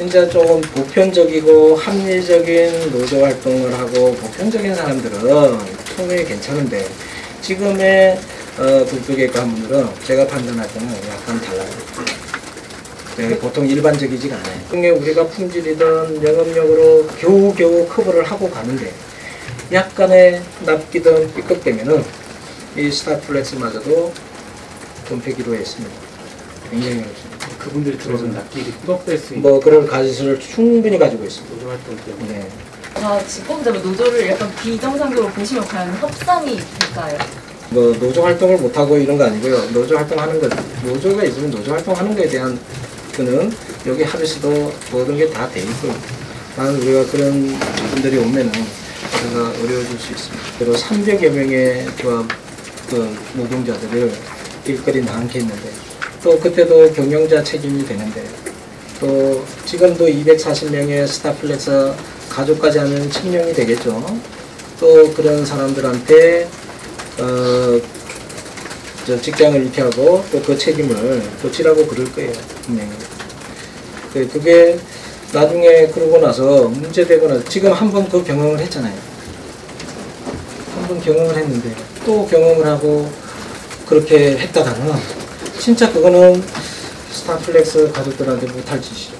진짜 조금 보편적이고 합리적인 노조 활동을 하고 보편적인 사람들은 충분히 괜찮은데 지금의 어, 국토계 가문들은 제가 판단할 때는 약간 달라요. 네, 보통 일반적이지가 않아요. 그게 우리가 품질이든 영업력으로 겨우겨우 커버를 하고 가는데 약간의 납기든 삐걱대면은 이 스타플렉스마저도 돈패기로 했습니다. 굉장히. 그분들이 들어오는 납기일이 꾸덕될 수 있는 뭐 그런 가지수를 충분히 가지고 있습니다. 노조 활동 때문에 네. 자, 지법대로 노조를 약간 비정상적으로 보시면 과연 협상이 될까요? 뭐 노조 활동을 못 하고 이런 거 아니고요. 노조 활동하는 것 노조가 있으면 노조 활동하는 거에 대한 그는 여기 합의서도 모든 게 다 돼 있고 난 우리가 그런 분들이 오면은 우리가 어려워질 수 있습니다. 그리고 300여 명의 조합 그 노동자들을 일거리 나앉게 했는데 또 그때도 경영자 책임이 되는데 또 지금도 240명의 스타플렉스 가족까지 하면 1000명이 되겠죠. 또 그런 사람들한테 어, 저 직장을 잃게 하고 또 그 책임을 또 지라고 그럴 거예요 분명히. 그- 그게 나중에 그러고 나서 문제되고 나서 지금 한 번 그 경험을 했잖아요. 한 번 경험을 했는데 또 경험을 하고 그렇게 했다가는 진짜 그거는 스타플렉스 가족들한테 못할 짓이죠.